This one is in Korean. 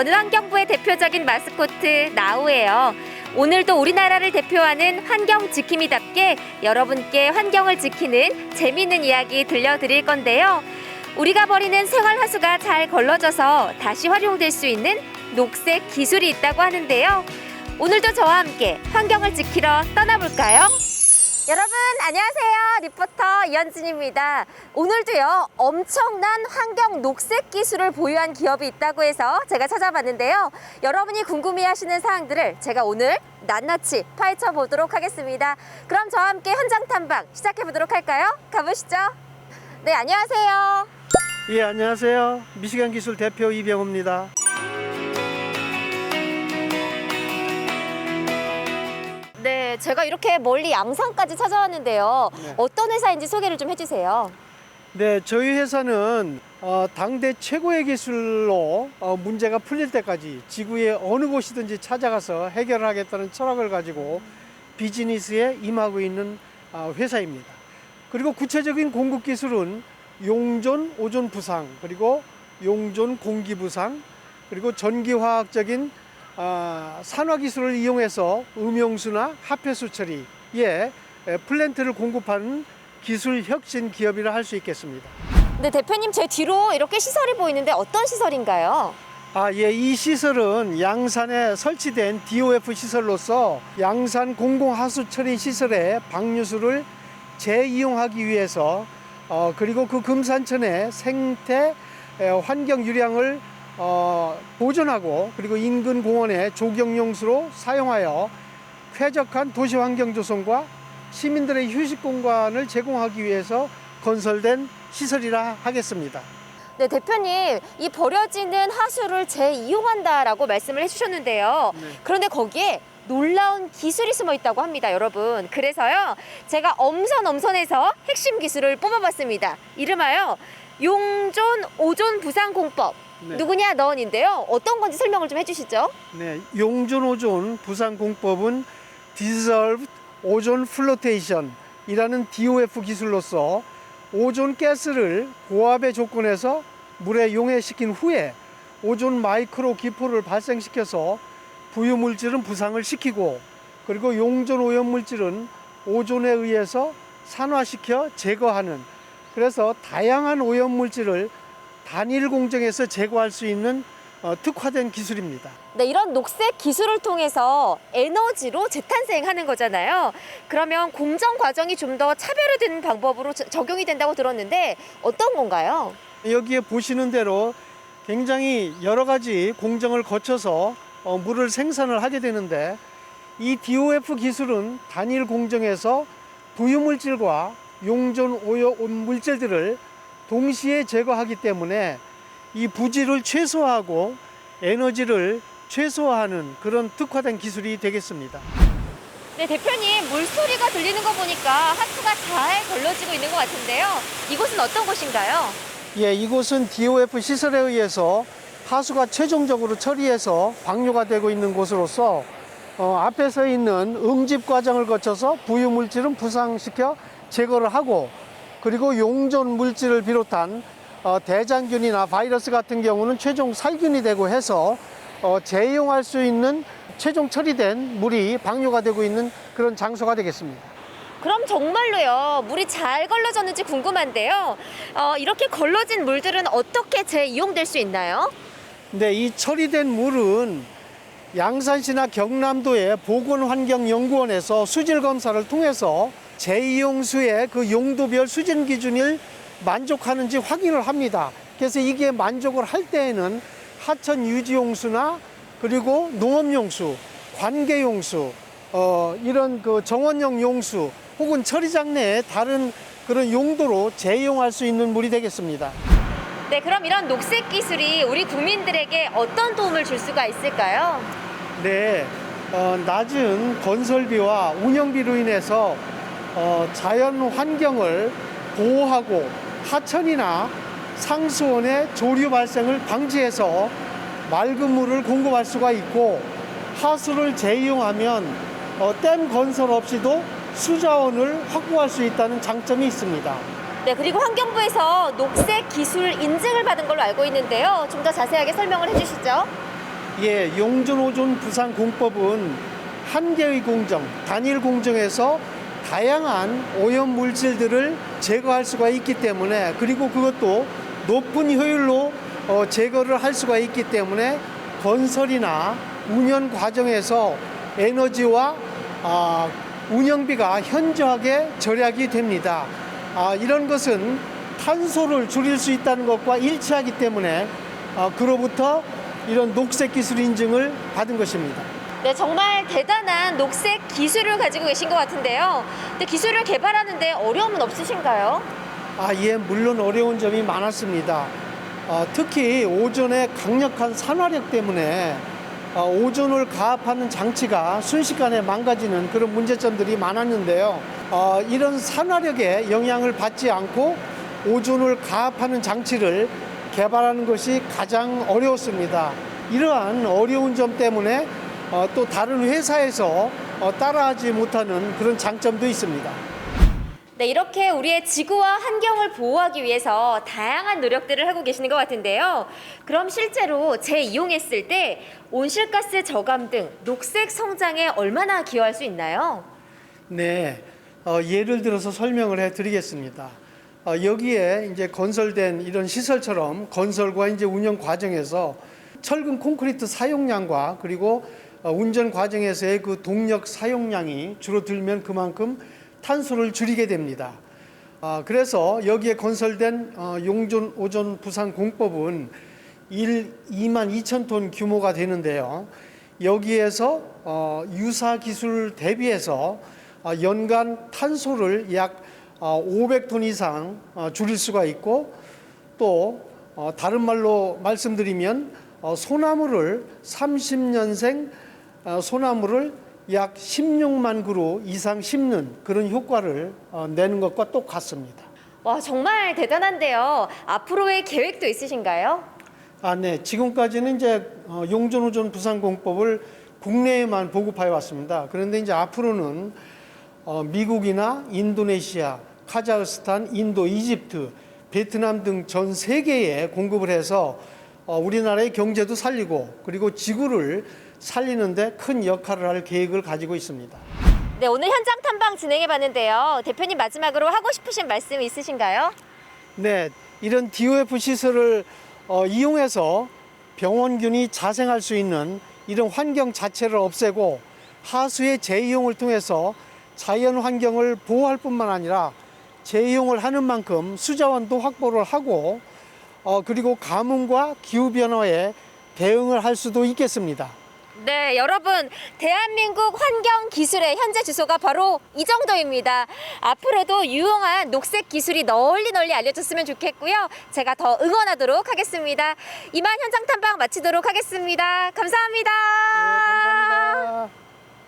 저는 환경부의 대표적인 마스코트 나우예요. 오늘도 우리나라를 대표하는 환경 지킴이답게 여러분께 환경을 지키는 재미있는 이야기 들려드릴 건데요. 우리가 버리는 생활 하수가 잘 걸러져서 다시 활용될 수 있는 녹색 기술이 있다고 하는데요. 오늘도 저와 함께 환경을 지키러 떠나볼까요? 여러분 안녕하세요. 리포터 이현진입니다. 오늘도요 엄청난 환경 녹색 기술을 보유한 기업이 있다고 해서 제가 찾아봤는데요. 여러분이 궁금해하시는 사항들을 제가 오늘 낱낱이 파헤쳐 보도록 하겠습니다. 그럼 저와 함께 현장 탐방 시작해 보도록 할까요? 가보시죠. 네 안녕하세요. 예, 안녕하세요. 미시간 기술 대표 이병호입니다. 제가 이렇게 멀리 양산까지 찾아왔는데요 네. 어떤 회사인지 소개를 좀 해주세요 네, 저희 회사는 어, 당대 최고의 기술로 어, 문제가 풀릴 때까지 지구의 어느 곳이든지 찾아가서 해결하겠다는 철학을 가지고 비즈니스에 임하고 있는 어, 회사입니다. 그리고 구체적인 공급 기술은 용존, 오존 부상, 그리고 용존 공기 부상, 그리고 전기화학적인 아, 산화 기술을 이용해서 음용수나 하폐수 처리에 에, 플랜트를 공급하는 기술 혁신 기업이라 할 수 있겠습니다. 네 대표님 제 뒤로 이렇게 시설이 보이는데 어떤 시설인가요? 아, 예, 이 시설은 양산에 설치된 DOF 시설로서 양산 공공하수 처리 시설의 방류수를 재이용하기 위해서 어, 그리고 그 금산천의 생태 에, 환경 유량을 어, 보존하고 그리고 인근 공원의 조경용수로 사용하여 쾌적한 도시 환경 조성과 시민들의 휴식 공간을 제공하기 위해서 건설된 시설이라 하겠습니다. 네, 대표님, 이 버려지는 하수를 재이용한다라고 말씀을 해주셨는데요. 네. 그런데 거기에 놀라운 기술이 숨어 있다고 합니다, 여러분. 그래서요, 제가 엄선엄선해서 핵심 기술을 뽑아봤습니다. 이름하여 용존 오존 부상 공법. 네. 누구냐 너인데요. 어떤 건지 설명을 좀 해주시죠. 네, 용존 오존 부상 공법은 Dissolved Ozone Flotation이라는 DOF 기술로서 오존 가스를 고압의 조건에서 물에 용해시킨 후에 오존 마이크로 기포를 발생시켜서 부유 물질은 부상을 시키고 그리고 용존 오염 물질은 오존에 의해서 산화시켜 제거하는 그래서 다양한 오염 물질을 단일 공정에서 제거할 수 있는 어, 특화된 기술입니다. 네, 이런 녹색 기술을 통해서 에너지로 재탄생하는 거잖아요. 그러면 공정 과정이 좀 더 차별화된 방법으로 저- 적용이 된다고 들었는데 어떤 건가요? 여기에 보시는 대로 굉장히 여러 가지 공정을 거쳐서 어, 물을 생산을 하게 되는데 이 DOF 기술은 단일 공정에서 부유물질과 용존 오염 물질들을 동시에 제거하기 때문에 이 부지를 최소화하고 에너지를 최소화하는 그런 특화된 기술이 되겠습니다. 네, 대표님 물소리가 들리는 거 보니까 하수가 잘 걸러지고 있는 것 같은데요. 이곳은 어떤 곳인가요? 예, 이곳은 DOF 시설에 의해서 하수가 최종적으로 처리해서 방류가 되고 있는 곳으로서 어, 앞에 서 있는 응집 과정을 거쳐서 부유 물질은 부상시켜 제거를 하고 그리고 용존 물질을 비롯한 어, 대장균이나 바이러스 같은 경우는 최종 살균이 되고 해서 어, 재이용할 수 있는 최종 처리된 물이 방류가 되고 있는 그런 장소가 되겠습니다. 그럼 정말로요 물이 잘 걸러졌는지 궁금한데요. 어, 이렇게 걸러진 물들은 어떻게 재이용될 수 있나요? 네, 이 처리된 물은 양산시나 경남도의 보건환경연구원에서 수질 검사를 통해서 재이용수의 그 용도별 수질 기준을 만족하는지 확인을 합니다. 그래서 이게 만족을 할 때에는 하천 유지용수나 그리고 농업용수, 관계용수, 어, 이런 그 정원용 용수 혹은 처리장 내에 다른 그런 용도로 재이용할 수 있는 물이 되겠습니다. 네, 그럼 이런 녹색 기술이 우리 국민들에게 어떤 도움을 줄 수가 있을까요? 네, 어, 낮은 건설비와 운영비로 인해서 어, 자연 환경을 보호하고 하천이나 상수원의 조류 발생을 방지해서 맑은 물을 공급할 수가 있고 하수를 재이용하면 어, 댐 건설 없이도 수자원을 확보할 수 있다는 장점이 있습니다. 네, 그리고 환경부에서 녹색 기술 인증을 받은 걸로 알고 있는데요. 좀 더 자세하게 설명을 해주시죠. 예, 용존 오존 부산 공법은 한 개의 공정, 단일 공정에서 다양한 오염 물질들을 제거할 수가 있기 때문에 그리고 그것도 높은 효율로 어, 제거를 할 수가 있기 때문에 건설이나 운영 과정에서 에너지와 아, 운영비가 현저하게 절약이 됩니다. 아, 이런 것은 탄소를 줄일 수 있다는 것과 일치하기 때문에 아, 그로부터 이런 녹색 기술 인증을 받은 것입니다. 네, 정말 대단한 녹색 기술을 가지고 계신 것 같은데요. 근데 기술을 개발하는데 어려움은 없으신가요? 아, 예, 물론 어려운 점이 많았습니다. 아, 특히 오존의 강력한 산화력 때문에 아, 오존을 가압하는 장치가 순식간에 망가지는 그런 문제점들이 많았는데요. 아, 이런 산화력에 영향을 받지 않고 오존을 가압하는 장치를 개발하는 것이 가장 어려웠습니다. 이러한 어려운 점 때문에 어, 또 다른 회사에서 어, 따라하지 못하는 그런 장점도 있습니다. 네, 이렇게 우리의 지구와 환경을 보호하기 위해서 다양한 노력들을 하고 계시는 것 같은데요. 그럼 실제로 재이용했을 때 온실가스 저감 등 녹색 성장에 얼마나 기여할 수 있나요? 네, 어, 예를 들어서 설명을 해드리겠습니다. 어, 여기에 이제 건설된 이런 시설처럼 건설과 이제 운영 과정에서 철근 콘크리트 사용량과 그리고 어, 운전 과정에서의 그 동력 사용량이 줄어들면 그만큼 탄소를 줄이게 됩니다. 아, 그래서 여기에 건설된 어, 용존 오존 부산 공법은 1, 2만 2천 톤 규모가 되는데요. 여기에서 어, 유사 기술 대비해서 어, 연간 탄소를 약 어, 500톤 이상 어, 줄일 수가 있고 또 어, 다른 말로 말씀드리면 어, 소나무를 30년생 어, 소나무를 약 16만 그루 이상 심는 그런 효과를 어, 내는 것과 똑같습니다. 와, 정말 대단한데요. 앞으로의 계획도 있으신가요? 아, 네. 지금까지는 이제 어, 용존오존 부산공법을 국내에만 보급하여 왔습니다. 그런데 이제 앞으로는 어, 미국이나 인도네시아, 카자흐스탄, 인도, 이집트, 베트남 등 전 세계에 공급을 해서 어, 우리나라의 경제도 살리고 그리고 지구를 살리는데 큰 역할을 할 계획을 가지고 있습니다. 네, 오늘 현장 탐방 진행해 봤는데요. 대표님 마지막으로 하고 싶으신 말씀 있으신가요? 네, 이런 DOF 시설을 어, 이용해서 병원균이 자생할 수 있는 이런 환경 자체를 없애고 하수의 재이용을 통해서 자연 환경을 보호할 뿐만 아니라 재이용을 하는 만큼 수자원도 확보를 하고 어, 그리고 가뭄과 기후 변화에 대응을 할 수도 있겠습니다. 네, 여러분, 대한민국 환경 기술의 현재 주소가 바로 이 정도입니다. 앞으로도 유용한 녹색 기술이 널리 널리 알려졌으면 좋겠고요. 제가 더 응원하도록 하겠습니다. 이만 현장 탐방 마치도록 하겠습니다 감사합니다. 네, 감사합니다.